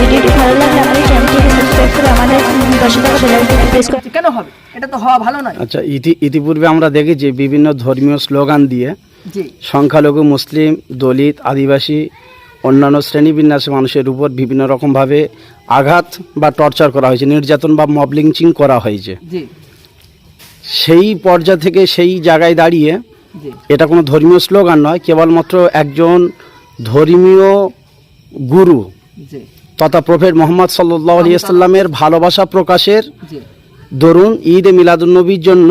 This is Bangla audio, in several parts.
ভিডিওটি ভালো লাগলে আমাদের চ্যানেলটিকে সাবস্ক্রাইব করে আমাদের পাশে থাকা বেল আইকনটি প্রেস করে কেন হবে? এটা তো হওয়া ভালো নয়। আচ্ছা ইতি ইতিপূর্বে আমরা দেখেছি বিভিন্ন ধর্মীয় স্লোগান দিয়ে সংখ্যালঘু মুসলিম দলিত আদিবাসী অন্যান্য শ্রেণীবিন্যাসে মানুষের উপর বিভিন্ন রকমভাবে আঘাত বা টর্চার করা হয়েছে নির্যাতন বা মবলিংচিং করা হয়েছে। সেই পর্যায় থেকে সেই জায়গায় দাঁড়িয়ে এটা কোনো ধর্মীয় স্লোগান নয় কেবলমাত্র একজন ধর্মীয় গুরু তথা প্রফেট মোহাম্মদ সাল্লাহ আলিয়াল্লামের ভালোবাসা প্রকাশের দরুন ঈদ এ মিলাদুন্নবীর জন্য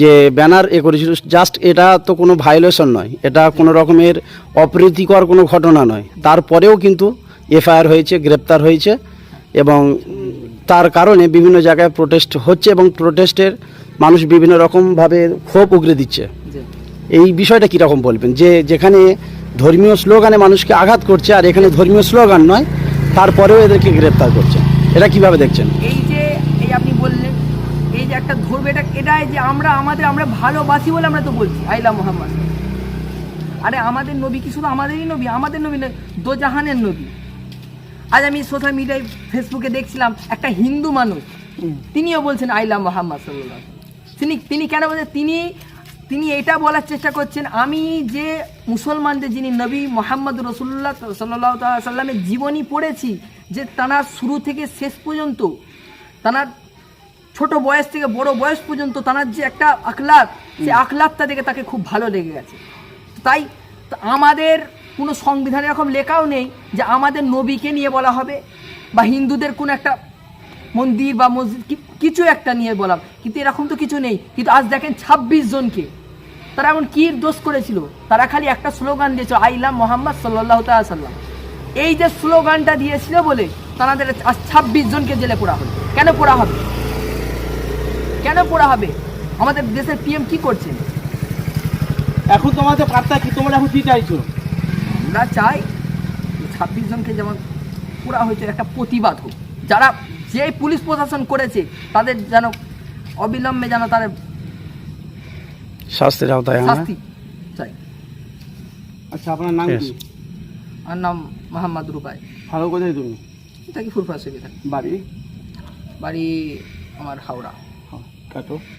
যে ব্যানার এ করেছিল জাস্ট এটা তো কোনো ভায়োলেশন নয় এটা কোনো রকমের অপ্রীতিকর কোনো ঘটনা নয়। তারপরেও কিন্তু এফআইআর হয়েছে গ্রেপ্তার হয়েছে এবং তার কারণে বিভিন্ন জায়গায় প্রোটেস্ট হচ্ছে এবং প্রোটেস্টের মানুষ বিভিন্ন রকমভাবে ক্ষোভ উগরে দিচ্ছে। এই বিষয়টা কীরকম বলবেন? যে যেখানে ধর্মীয় স্লোগানে মানুষকে আঘাত করছে আর এখানে ধর্মীয় স্লোগান নয় তারপরেও এদেরকে গ্রেপ্তার করছে। এটা কীভাবে দেখছেন? এই যে, এই আপনি বললেন, এই যে একটা ধরবে, এটা, এটাই যে আমরা, আমাদের, আমরা ভালোবাসি বলে আমরা তো বলছি আইলা মোহাম্মদ। আরে আমাদের নবী কি শুধু আমাদেরই নবী? আমাদের নবী নয় দোজাহানের নবী। আজ আমি সোশ্যাল মিডিয়ায়, ফেসবুকে দেখছিলাম, একটা হিন্দু মানুষ, তিনিও বলছেন, আইলা মোহাম্মদ সাল্লাহ তিনি তিনি কেন বলছেন? তিনি তিনি এটা বলার চেষ্টা করছেন আমি যে মুসলমানদের যিনি নবী মোহাম্মদ রসুল্লাহ সাল্লাহ সাল্লামের জীবনী পড়েছি যে তারা শুরু থেকে শেষ পর্যন্ত তার ছোট বয়স থেকে বড় বয়স পর্যন্ত তার যে একটা আখলাক সে আখলাকটা দেখে তাকে খুব ভালো লেগে গেছে। তাই আমাদের কোনো সংবিধানে এরকম লেখাও নেই যে আমাদের নবীকে নিয়ে বলা হবে বা হিন্দুদের কোনো একটা মন্দির বা মসজিদ কি- কিছু একটা নিয়ে বলা কিন্তু এরকম তো কিছু নেই। কিন্তু আজ দেখেন ছাব্বিশ জনকে। তারা এমন কি দোষ করেছিল? তারা খালি একটা স্লোগান দিয়েছিল আইলাম মোহাম্মদ সাল্লাহ সাল্লাম। এই যে স্লোগানটা দিয়েছিল বলে তাদের আজ ছাব্বিশ জনকে জেলে পোড়া হবে কেন পোড়া হবে? কেন পোড়া হবে? আমাদের দেশের পিএম কি করছেন এখন তোমাদের পাত্তা কি? তোমরা এখন কি চাইছো? আমরা চাই ছাব্বিশ জনকে যেমন পোড়া হয়েছে একটা প্রতিবাদ হোক। যারা যে পুলিশ প্রশাসন করেছে তাদের যেন অবিলম্বে যেন তাদের শাস্তির আওতায় আনা। শাস্তি চাই। আচ্ছা আপনার নাম. কি? আমার নাম মোহাম্মদ রুবাই। ভালো কোথায় তুমি। থাকি ফুরফা থাকি বাড়ি? বাড়ি আমার হাওড়া। হ্যাঁ, কাটো।